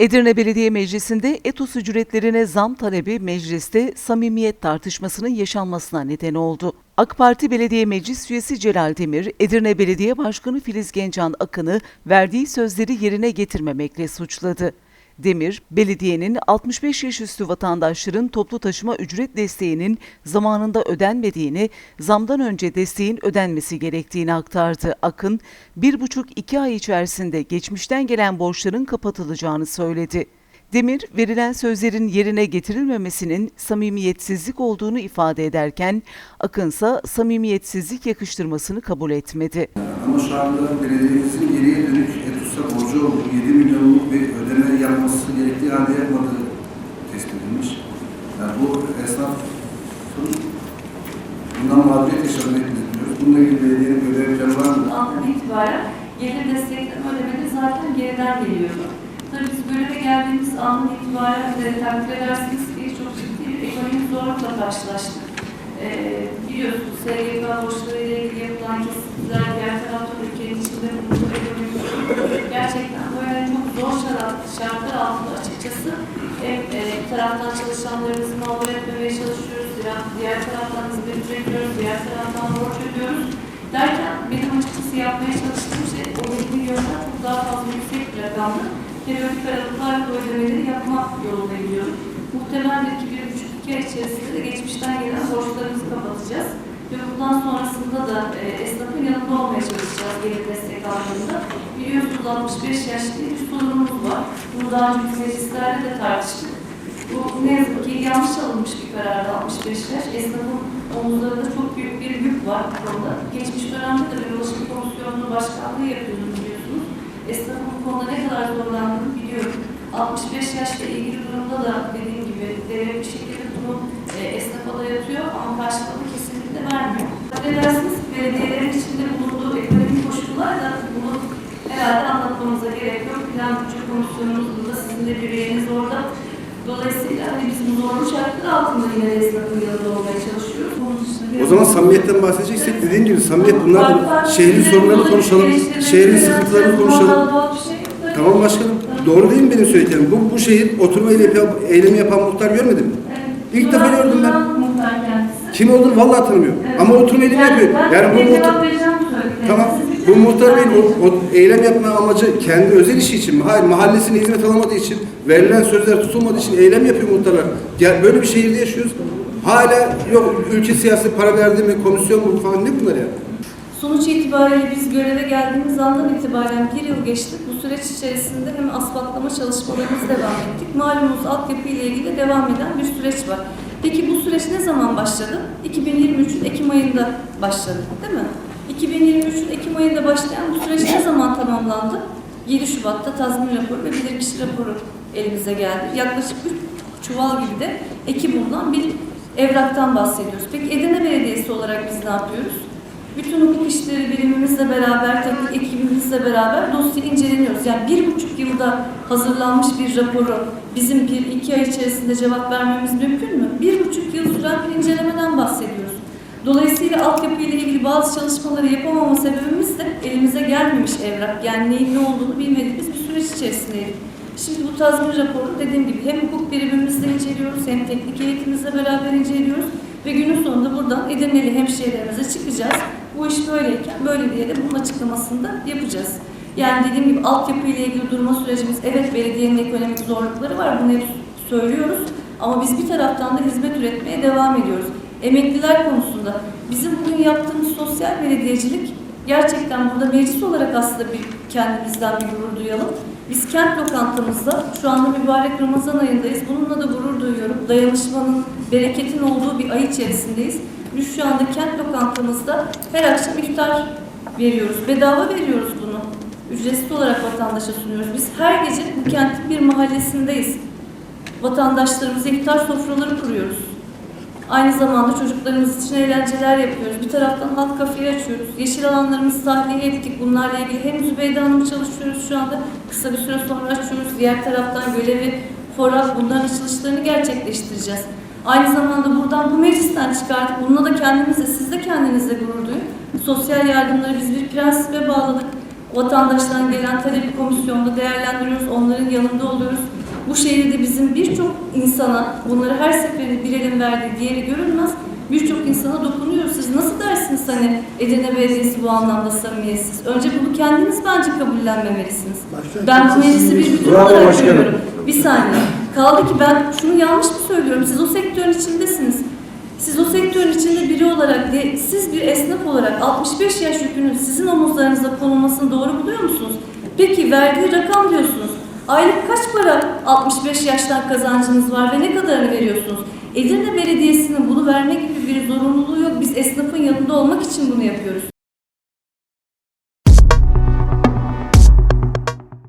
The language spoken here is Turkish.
Edirne Belediye Meclisi'nde etos ücretlerine zam talebi mecliste samimiyet tartışmasının yaşanmasına neden oldu. AK Parti Belediye Meclis Üyesi Celal Demir, Edirne Belediye Başkanı Filiz Gencan Akın'ı verdiği sözleri yerine getirmemekle suçladı. Demir, belediyenin 65 yaş üstü vatandaşların toplu taşıma ücret desteğinin zamanında ödenmediğini, zamdan önce desteğin ödenmesi gerektiğini aktardı. Akın, bir buçuk iki ay içerisinde geçmişten gelen borçların kapatılacağını söyledi. Demir, verilen sözlerin yerine getirilmemesinin samimiyetsizlik olduğunu ifade ederken, Akınsa samimiyetsizlik yakıştırmasını kabul etmedi. Ama şu belediyemizin geriye dönük ETUS'a borcu olduğu 7 milyonluk bir ödeme yapması gerektiği halde yapmadığı tespit edilmiş. Yani bu esnafın bundan mağduriyet yaşadığını biliyoruz. Bununla ilgili belediyenin görev planı var mı? andan itibaren gelir destekleme ödemeleri zaten geriden geliyordu. Tabii biz göreve geldiğimiz andan itibaren de takdir edersiniz ki çok ciddi bir ekonomik zorlukla karşılaştık. Ee, biliyorsunuz SGK borçlarıyla ilgili şartlar altında açıkçası hem e, bir taraftan çalışanlarımızı mağdur etmemeye çalışıyoruz, diğer, diğer taraftan hizmet üretiyoruz, diğer taraftan borç ödüyoruz. Derken benim açıkçası yapmaya çalıştığım şey o 7 milyondan çok daha fazla yüksek bir rakamlı periyodik aralıklarla bu ödemeleri yapma yolunda gidiyorum. Muhtemelen ki bir buçuk iki ay içerisinde de geçmişten gelen borçlarımızı kapatacağız. Ve bundan sonrasında da e, esnafın yanında olmaya çalışacağız gelir destek anlamında. Biliyorsunuz 65 yaş diye bir sorunumuz var. Bunu daha önce meclislerde de tartıştık. Bu ne yazık ki yanlış alınmış bir karardı 65 yaş. Esnafın omuzlarında çok büyük bir yük var bu konuda. Geçmiş dönemde de bir ulaşım komisyonunun başkanlığı yapıyordum biliyorsunuz. Esnafın bu konuda ne kadar zorlandığını biliyorum. 65 yaşla ilgili durumda da dediğim gibi devlet bir şekilde bunu e, esnafa dayatıyor ama kesinlikle vermiyor. Affedersiniz belediyelerin içinde bulunduğu ekonomik koşullar da bunu herhalde anlatmamıza gerek yok. Plan bütçe komisyonumuz burada, sizin de bir üyeniz orada. Dolayısıyla hani biz bu zorlu şartlar altında yine de esnafın yanında olmaya çalışıyoruz. O zaman samimiyetten bahsedeceksek dediğim gibi samimiyet bunlar da şehrin sorunlarını konuşalım, şehrin sıkıntılarını konuşalım. şey. Tamam başkanım. Doğru değil mi benim söylediklerim? Bu, bu şehir oturma eylemi, yapan muhtar görmedim. Evet. İlk defa gördüm ben. Kim olduğunu vallahi tanımıyorum. Evet. Ama oturma eylemi yapıyor. ben Yani bu muhtar... Tamam. Bu muhtar beyin o, o eylem yapma amacı kendi özel işi için mi? Hayır, mahallesine hizmet alamadığı için, verilen sözler tutulmadığı için eylem yapıyor muhtarlar. Gel, böyle bir şehirde yaşıyoruz. Hala yok ülke siyasi para verdi mi, komisyon mu falan ne bunlar ya? Sonuç itibariyle biz göreve geldiğimiz andan itibaren bir yıl geçti. Bu süreç içerisinde hem asfaltlama çalışmalarımız devam ettik. Malumunuz altyapı ile ilgili devam eden bir süreç var. Peki bu süreç ne zaman başladı? 2023'ün Ekim ayında başladı değil mi? 2023'ün Ekim ayında başlayan bu süreç ne zaman tamamlandı? 7 Şubat'ta tazmin raporu ve bilirkişi raporu elimize geldi. Yaklaşık 3 çuval gibi de eki bulunan bir evraktan bahsediyoruz. Peki Edirne Belediyesi olarak biz ne yapıyoruz? Bütün hukuk işleri birimimizle beraber, teknik ekibimizle beraber dosya inceleniyoruz. Yani bir buçuk yılda hazırlanmış bir raporu bizim bir iki ay içerisinde cevap vermemiz mümkün mü? Bir buçuk yıl süren bir incelemeden bahsediyoruz. Dolayısıyla altyapı ile ilgili bazı çalışmaları yapamama sebebimiz de elimize gelmemiş evrak. Yani neyin ne olduğunu bilmediğimiz bir süreç içerisindeydik. Şimdi bu tazmin raporu dediğim gibi hem hukuk birimimizle inceliyoruz hem teknik eğitimimizle beraber inceliyoruz ve günün sonunda buradan Edirneli hemşehrilerimize çıkacağız. Bu iş böyleyken böyle diye de bunun açıklamasını da yapacağız. Yani dediğim gibi altyapı ile ilgili durma sürecimiz evet belediyenin ekonomik zorlukları var bunu hep söylüyoruz ama biz bir taraftan da hizmet üretmeye devam ediyoruz. Emekliler konusunda bizim bugün yaptığımız sosyal belediyecilik gerçekten burada meclis olarak aslında bir kendimizden bir gurur duyalım. Biz kent lokantamızda şu anda mübarek Ramazan ayındayız. Bununla da gurur duyuyorum. Dayanışmanın, bereketin olduğu bir ay içerisindeyiz. Biz şu anda kent lokantamızda her akşam iftar veriyoruz. Bedava veriyoruz bunu. Ücretsiz olarak vatandaşa sunuyoruz. Biz her gece bu kentin bir mahallesindeyiz. Vatandaşlarımıza iftar sofraları kuruyoruz. Aynı zamanda çocuklarımız için eğlenceler yapıyoruz. Bir taraftan halk kafeyi açıyoruz. Yeşil alanlarımızı tahliye ettik. Bunlarla ilgili hem Zübeyde Hanım'ı çalışıyoruz şu anda. Kısa bir süre sonra açıyoruz. Diğer taraftan gölevi, fora bunların açılışlarını gerçekleştireceğiz. Aynı zamanda buradan bu meclisten çıkardık. Bununla da kendimizle, siz de kendinizle gurur duyun. Sosyal yardımları biz bir prensibe bağladık. Vatandaştan gelen talebi komisyonda değerlendiriyoruz, onların yanında oluyoruz. Bu şehirde bizim birçok insana, bunları her seferinde bir elin verdiği diğeri görülmez, birçok insana dokunuyoruz. Siz nasıl dersiniz hani Edirne Belediyesi bu anlamda samimiyetsiz? Önce bunu kendiniz bence kabullenmemelisiniz. Ben bu meclisi bir bütün olarak görüyorum. Bir saniye. Kaldı ki ben şunu yanlış mı söylüyorum? Siz o sektörün içindesiniz. Siz o sektörün içinde biri olarak, siz bir esnaf olarak 65 yaş yükünün sizin omuzlarınıza konulmasını doğru buluyor musunuz? Peki verdiği rakam diyorsunuz. Aylık kaç para 65 yaştan kazancınız var ve ne kadarını veriyorsunuz? Edirne Belediyesi'nin bunu verme gibi bir zorunluluğu yok. Biz esnafın yanında olmak için bunu yapıyoruz.